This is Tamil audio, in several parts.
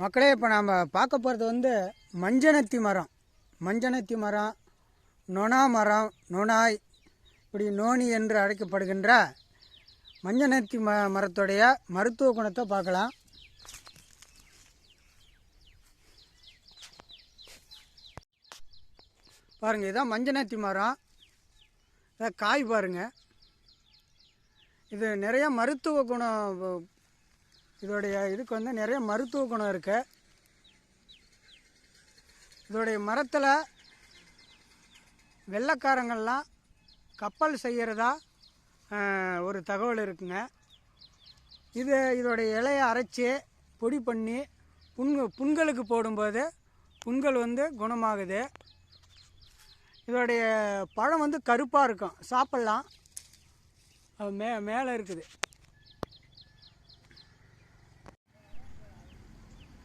மக்களே இப்போ நாம் பார்க்க போகிறது வந்து மஞ்சனத்தி மரம். மஞ்சனத்தி மரம் நொணா மரம் நொணாய் இப்படி நோனி என்று அழைக்கப்படுகின்ற மஞ்சனத்தி ம மரத்துடைய மருத்துவ குணத்தை பார்க்கலாம். பாருங்கள் இதான் மஞ்சனத்தி மரம். இதை காய் பாருங்கள் இது நிறைய மருத்துவ குணம் இதோடைய இதுக்கு வந்து நிறைய மருத்துவ குணம் இருக்கு. இதோடைய மரத்தில் வெள்ளைக்காரங்கள்லாம் கப்பல் செய்கிறதா ஒரு தகவல் இருக்குங்க. இது இதோடைய இலையை அரைச்சி பொடி பண்ணி புண்கு புண்களுக்கு போடும்போது புண்கள் வந்து குணமாகுது. இதோடைய பழம் வந்து கருப்பாக இருக்கும். சாப்பிட்லாம். அது மே மேலே இருக்குது.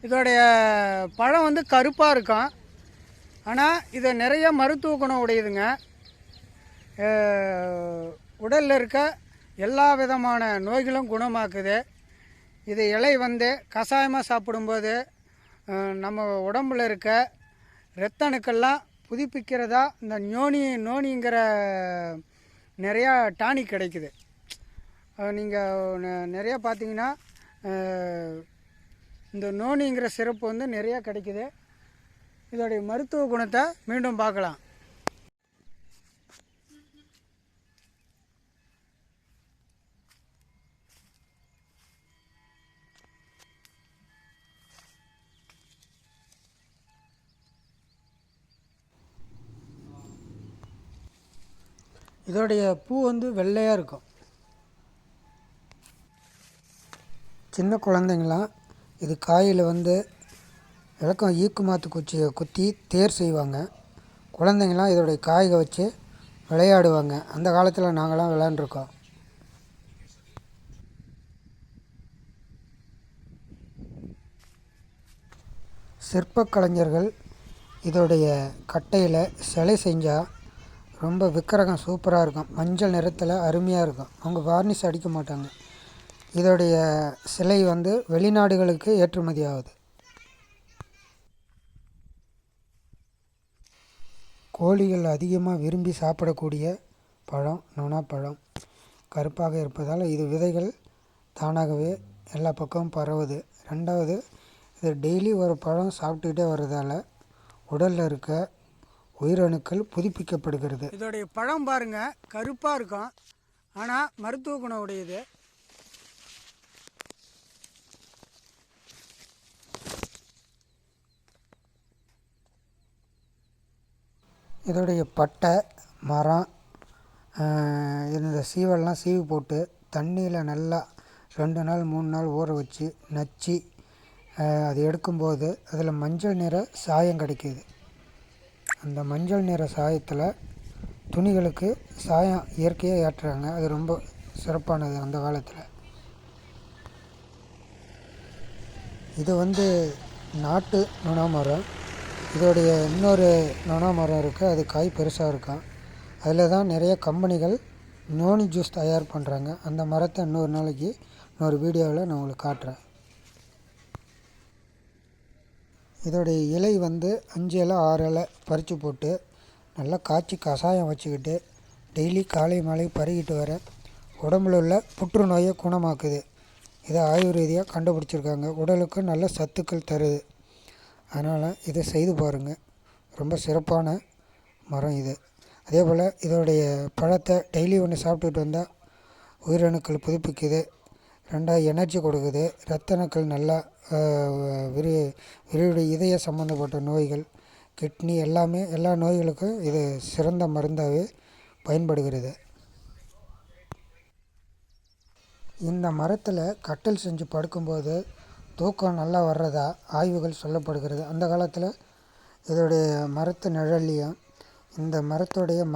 இதோடைய பழம் வந்து கருப்பாக இருக்கும் ஆனால் இது நிறைய மருத்துவ குணம் உடையதுங்க உடலில் இருக்க எல்லா விதமான நோய்களும் குணமாக்குது. இது இலை வந்து கஷாயமாக சாப்பிடும்போது நம்ம உடம்பில் இருக்க இரத்த அணுக்கள்லாம் புதுப்பிக்கிறதா இந்த நோனி நோனிங்கிற நிறையா டானிக் கிடைக்குது. நீங்கள் நிறையா பார்த்தீங்கன்னா இந்த நோனிங்கிற சிறப்பு வந்து நிறையா கிடைக்குது. இதோடைய மருத்துவ குணத்தை மீண்டும் பார்க்கலாம். இதோடைய பூ வந்து வெள்ளையாக இருக்கும். சின்ன குழந்தைங்களாம் இது காயில் வந்து விளக்கம் ஈக்கு மாற்று குச்சியை குத்தி தேர் செய்வாங்க. குழந்தைங்களாம் இதோடைய காய்க வச்சு விளையாடுவாங்க. அந்த காலத்தில் நாங்களாம் விளையாண்டுருக்கோம் சிற்ப கலைஞர்கள் இதோடைய கட்டையில் சிலை செஞ்சால் ரொம்ப விக்கிரகம் சூப்பராக இருக்கும். மஞ்சள் நிறத்தில் அருமையாக இருக்கும். அவங்க வார்னிஷ் அடிக்க மாட்டாங்க. இதோடைய சிலை வந்து வெளிநாடுகளுக்கு ஏற்றுமதி ஆகுது கோழிகள் அதிகமாக விரும்பி சாப்பிடக்கூடிய பழம் நுணாப்பழம் கருப்பாக இருப்பதால் இது விதைகள் தானாகவே எல்லா பக்கமும் பரவுது. ரெண்டாவது இது டெய்லி ஒரு பழம் சாப்பிட்டுக்கிட்டே வர்றதால் உடலில் இருக்க உயிரணுக்கள் புதுப்பிக்கப்படுகிறது. இதோடைய பழம் பாருங்கள் கருப்பாக இருக்கும். ஆனால் மருத்துவ குணம் உடையது. இதோடைய பட்டை மரம் இந்த சீவெல்லாம் சீவி போட்டு தண்ணியில் நல்லா ரெண்டு நாள் மூணு நாள் ஊற வச்சு நச்சு அது எடுக்கும்போது அதில் மஞ்சள் நிற சாயம் கிடைக்கிது. அந்த மஞ்சள் நிற சாயத்தில் துணிகளுக்கு சாயம் இயற்கையாக ஏற்றுறாங்க. அது ரொம்ப சிறப்பானது அந்த காலத்தில். இது வந்து நாட்டு நுணாமரம். இதோடைய இன்னொரு நுணாமரம் இருக்குது அது காய் பெருசாக இருக்கும் அதில் தான் நிறைய கம்பெனிகள் நோனி ஜூஸ் தயார் பண்ணுறாங்க அந்த மரத்தை இன்னொரு நாளைக்கு இன்னொரு வீடியோவில் நான் உங்களுக்கு காட்டுறேன். இதோடைய இலை வந்து அஞ்சு இலை ஆறு இலை பறித்து போட்டு நல்லா காய்ச்சி கஷாயம் வச்சுக்கிட்டு டெய்லி காலை மாலை பருகிட்டு வர உடம்புல உள்ள புற்றுநோயை குணமாக்குது. இதை ஆயுர்வேதியாக ரீதியாக கண்டுபிடிச்சிருக்காங்க. உடலுக்கு நல்ல சத்துக்கள் தருது. அதனால் இதை செய்து பாருங்கள் ரொம்ப சிறப்பான மரம் இது. அதே போல் இதோடைய பழத்தை டெய்லி ஒன்று சாப்பிட்டுட்டு வந்தால் உயிரணுக்கள் புதுப்பிக்குது. ரெண்டாவது எனர்ஜி கொடுக்குது. ரத்த அணுக்கள் நல்லா விரி விரிவுடைய இதய சம்மந்தப்பட்ட நோய்கள் கிட்னி எல்லாமே எல்லா நோய்களுக்கும் இது சிறந்த மருந்தாகவே பயன்படுகிறது. இந்த மரத்தில் கட்டில் செஞ்சு படுக்கும்போது தூக்கம் நல்லா வர்றதா? ஆய்வுகள் சொல்லப்படுகிறது. அந்த காலத்தில் இதோடைய மரத்து நிழல்லையும் இந்த மரத்துடைய ம